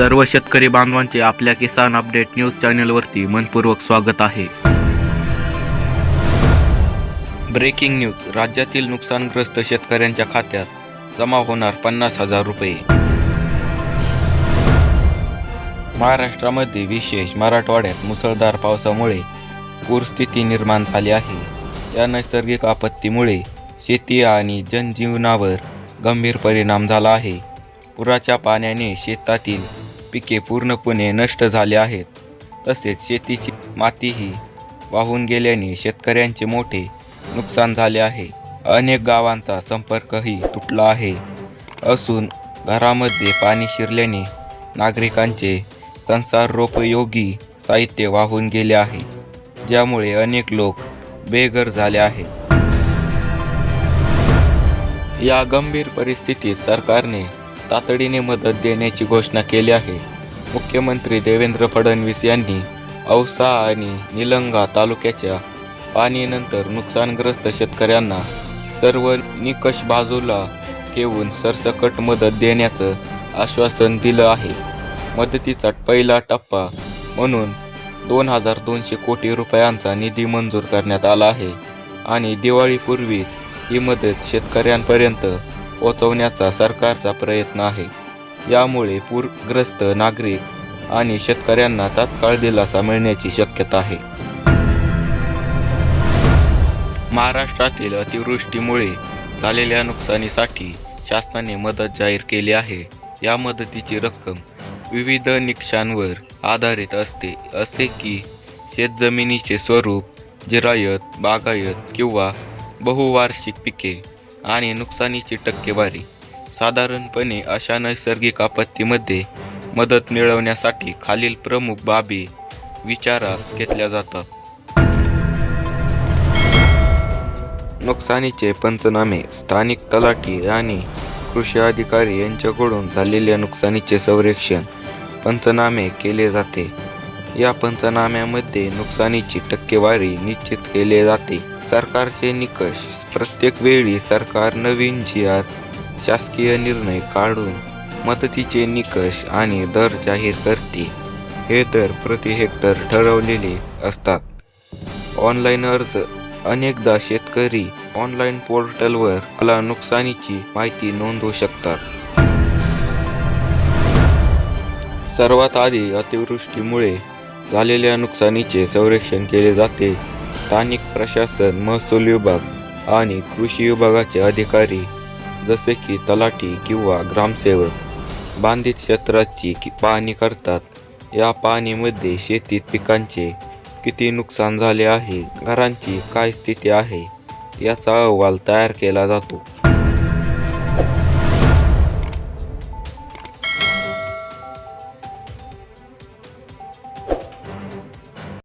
सर्व शेतकरी बांधवांचे आपल्या किसान अपडेट न्यूज चॅनलवरती मनपूर्वक स्वागत आहे. Breaking news. राज्यातील नुकसानग्रस्त शेतकऱ्यांच्या खात्यात जमा होणार पन्नास हजार रुपये. महाराष्ट्रामध्ये विशेष मराठवाड्यात मुसळधार पावसामुळे पूरस्थिती निर्माण झाली आहे. या नैसर्गिक आपत्तीमुळे शेती आणि जनजीवनावर गंभीर परिणाम झाला आहे. पुराच्या पाण्याने शेतातील पिके पूर्णपणे नष्ट झाले आहेत. तसेच शेतीची मातीही वाहून गेल्याने शेतकऱ्यांचे मोठे नुकसान झाले आहे. अनेक गावांचा संपर्कही तुटला आहे. असून घरामध्ये पाणी शिरल्याने नागरिकांचे संसारोपयोगी साहित्य वाहून गेले आहे ज्यामुळे अनेक लोक बेघर झाले आहेत. या गंभीर परिस्थितीत सरकारने तातडीने मदत देण्याची घोषणा केली आहे. मुख्यमंत्री देवेंद्र फडणवीस यांनी औसा आणि निलंगा तालुक्याच्या पाणीनंतर नुकसानग्रस्त शेतकऱ्यांना सर्व निकष बाजूला ठेवून सरसकट मदत देण्याचं आश्वासन दिलं आहे. मदतीचा पहिला टप्पा म्हणून दोन हजार दोनशे कोटी रुपयांचा निधी मंजूर करण्यात आला आहे आणि दिवाळीपूर्वीच ही मदत शेतकऱ्यांपर्यंत पोहोचवण्याचा सरकारचा प्रयत्न आहे. यामुळे पूरग्रस्त नागरिक आणि शेतकऱ्यांना तात्काळ दिलासा मिळण्याची शक्यता आहे. महाराष्ट्रातील अतिवृष्टीमुळे झालेल्या नुकसानीसाठी शासनाने मदत जाहीर केली आहे. या मदतीची रक्कम विविध निकषांवर आधारित असते असे की शेतजमिनीचे स्वरूप जिरायत बागायत किंवा बहुवार्षिक पिके आणि नुकसानीची टक्केवारी. साधारणपणे अशा नैसर्गिक आपत्तीमध्ये मदत मिळवण्यासाठी खालील प्रमुख बाबी विचारात घेतल्या जातात. नुकसानीचे पंचनामे स्थानिक तलाठी आणि कृषी अधिकारी यांच्याकडून झालेल्या नुकसानीचे संरक्षण पंचनामे केले जाते. या पंचनाम्यामध्ये नुकसानीची टक्केवारी निश्चित केले जाते. सरकारचे निकष. प्रत्येक वेळी सरकार नवीन जी आर शासकीय निर्णय काढून मदतीचे निकष आणि दर जाहीर करते. हे दर प्रति हेक्टर ठरवलेले असतात. ऑनलाईन अर्ज. अनेकदा शेतकरी ऑनलाईन पोर्टलवर मला नुकसानीची माहिती नोंदवू शकतात. सर्वात आधी अतिवृष्टीमुळे झालेल्या नुकसानीचे संरक्षण केले जाते. स्थानिक प्रशासन महसूल विभाग आणि कृषी विभागाचे अधिकारी जसे की तलाठी किंवा ग्रामसेवक बांधित क्षेत्राची पाहणी करतात. या पाहणीमध्ये शेतीत पिकांचे किती नुकसान झाले आहे घरांची काय स्थिती आहे याचा अहवाल तयार केला जातो.